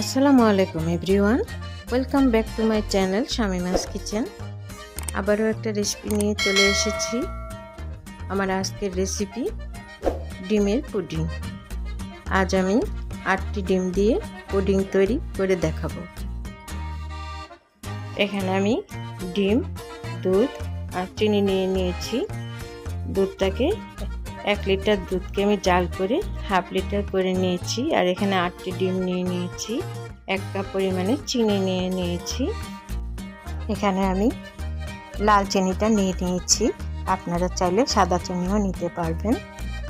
আসসালামু আলাইকুম, everyone. Welcome back to my channel Shamima's kitchen. আবারও একটা রেসিপি নিয়ে চলে এসেছি। আমার আজকের রেসিপি ডিমের পুডিং। আজ আমি আটটি ডিম দিয়ে পুডিং তৈরি করে দেখাবো। এখানে আমি ডিম, দুধ আর চিনি নিয়ে নিয়েছি। দুধটাকে এক লিটার দুধকে আমি জাল করে হাফ লিটার করে নিয়েছি আর এখানে আটটি ডিম নিয়ে নিয়েছি। এক কাপ পরিমাণে চিনি নিয়ে নিয়েছি। এখানে আমি লাল চিনিটা নিয়ে নিয়েছি। আপনারা চাইলে সাদা চিনিও নিতে পারবেন।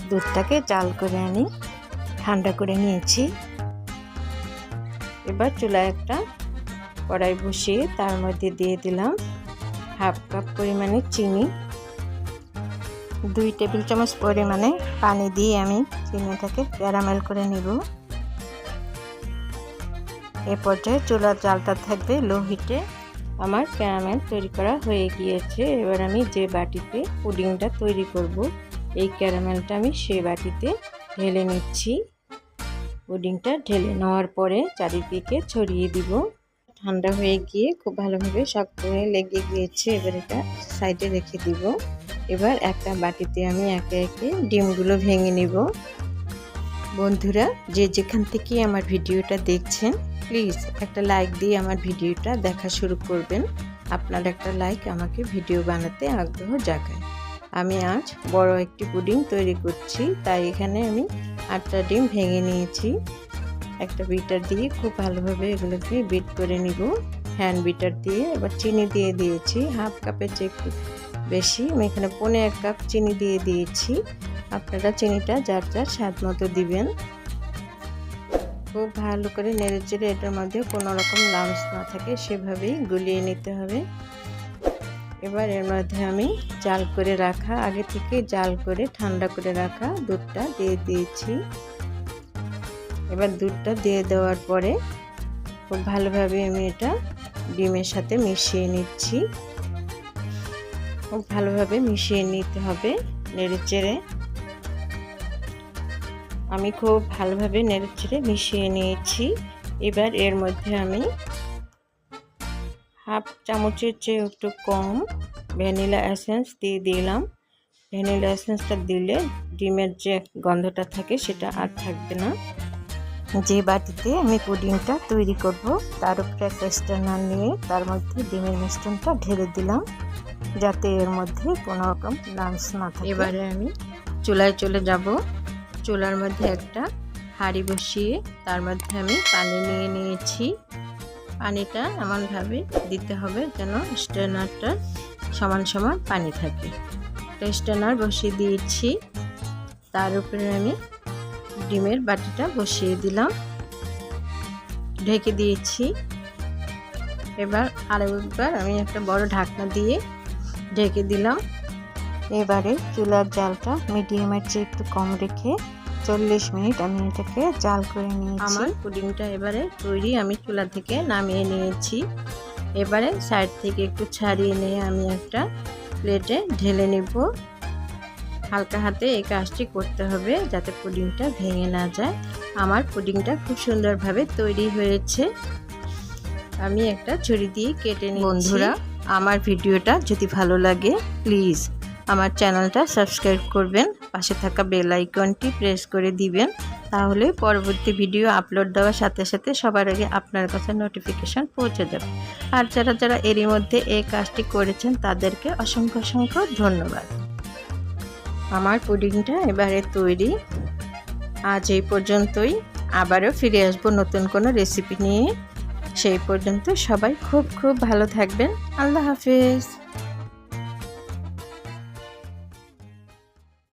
দুধটাকে জাল করে আমি ঠান্ডা করে নিয়েছি। এবার চুলায় একটা কড়াই বসিয়ে তার মধ্যে দিয়ে দিলাম হাফ কাপ পরিমাণে চিনি। দুই টেবিল চামচ পরিমাণে পানি দিয়ে আমি চিনিটাকে ক্যারামেল করে নিব। এ পর্যায়ে চুলার জালটা থাকবে লো হিটে। আমার ক্যারামেল তৈরি করা হয়ে গিয়েছে। এবার আমি যে বাটিতে পুডিংটা তৈরি করব, এই ক্যারামেলটা আমি সেই বাটিতে ঢেলে নিচ্ছি। পুডিংটা ঢেলে নেওয়ার পরে চারিদিকে ছড়িয়ে দিব। ঠান্ডা হয়ে গিয়ে খুব ভালোভাবে শক্ত হয়ে লেগে গিয়েছে। এবার এটা সাইডে রেখে দিব। এবার একটা বাটিতে আমি একে একে ডিমগুলো ভেঙে নিব। বন্ধুরা, যে যেখান থেকে আমার ভিডিওটা দেখছেন, প্লিজ একটা লাইক দিয়ে আমার ভিডিওটা দেখা শুরু করবেন। আপনার একটা লাইক আমাকে ভিডিও বানাতে আগ্রহ জাগায়। আমি আজ বড় একটি পুডিং তৈরি করছি, তাই এখানে আমি আটটা ডিম ভেঙে নিয়েছি। একটা বিটার দিয়ে খুব ভালোভাবে এগুলোকে বিট করে নিব। হ্যান্ড বিটার দিয়ে এবার চিনি দিয়ে দিয়েছি, হাফ কাপের চেয়ে বেশি। আমি এখানে পনে এক কাপ চিনি দিয়ে দিয়েছি। আপনারা চিনিটা যার যার স্বাদ মতো দিবেন। খুব ভালো করে নেড়ে চেড়ে এটার মধ্যে কোনো রকম লামস না থাকে, সেভাবেই গুলিয়ে নিতে হবে। এবার এর মধ্যে আমি জাল করে রাখা, আগে থেকে জাল করে ঠান্ডা করে রাখা দুধটা দিয়ে দিয়েছি। এবার দুধটা দিয়ে দেওয়ার পরে খুব ভালোভাবে আমি এটা ডিমের সাথে মিশিয়ে নিচ্ছি। খুব ভালোভাবে মিশিয়ে নিতে হবে নেড়ে চেড়ে। আমি খুব ভালোভাবে নেড়ে চেড়ে মিশিয়ে নিয়েছি। এবার এর মধ্যে আমি হাফ চামচের চেয়ে একটু কম ভ্যানিলা এসেন্স দিয়ে দিলাম। ভ্যানিলা এসেন্সটা দিলে ডিমের যে গন্ধটা থাকে সেটা আর থাকবে না। যে বাটিতে আমি পুডিংটা তৈরি করব, তার উপরে একটা স্ট্যান্ডার নিয়ে তার মধ্যে ডিমের মিশ্রণটা ঢেলে দিলাম। যাতে এর মধ্যে কোনো রকম লাঞ্চ না থাকে। এবারে আমি চুলায় চলে যাব। চুলার মধ্যে একটা হাঁড়ি বসিয়ে তার মধ্যে আমি পানি নিয়ে নিয়েছি। পানিটা এমনভাবে দিতে হবে যেন স্ট্যান্ডারটা সমান সমান পানি থাকে। একটা স্ট্যান্ডার বসিয়ে দিয়েছি। তার উপরে আমি ডিমের বাটিটা বসিয়ে দিলাম। ঢেকে দিয়েছি। এবার আরেকবার আমি একটা বড় ঢাকনা দিয়ে ঢেকে দিলাম। এবারে চুলার জালটা মিডিয়ামের চেয়ে একটু কম রেখে চল্লিশ মিনিট আমি এটাকে জাল করে নিয়েছি। আমার পুডিংটা এবারে তৈরি আমি চুলা থেকে নামিয়ে নিয়েছি। এবারে সাইড থেকে একটু ছাড়িয়ে নিয়ে আমি একটা প্লেটে ঢেলে নেব। হালকা হাতে এই কাজটি করতে হবে যাতে পুডিংটা ভেঙে না যায়। আমার পুডিংটা খুব সুন্দরভাবে তৈরি হয়েছে। আমি একটা ছুরি দিয়ে কেটে নিই বন্ধুরা আমার ভিডিওটা যদি ভালো লাগে প্লিজ আমার চ্যানেলটা সাবস্ক্রাইব করবেন, পাশে থাকা বেল আইকনটি প্রেস করে দিবেন, তাহলে পরবর্তী ভিডিও আপলোড দেওয়ার সাথে সাথে সবার আগে আপনার কাছে নোটিফিকেশান পৌঁছে যাবে। আর যারা যারা এরই মধ্যে এই কাজটি করেছেন, তাদেরকে অসংখ্য অসংখ্য ধন্যবাদ। আমার পুডিংটা এবারে তৈরি। আজ এই পর্যন্তই। আবারও ফিরে আসব নতুন কোনো রেসিপি নিয়ে। সেই পর্যন্ত সবাই খুব খুব ভালো থাকবেন। আল্লাহ হাফেজ।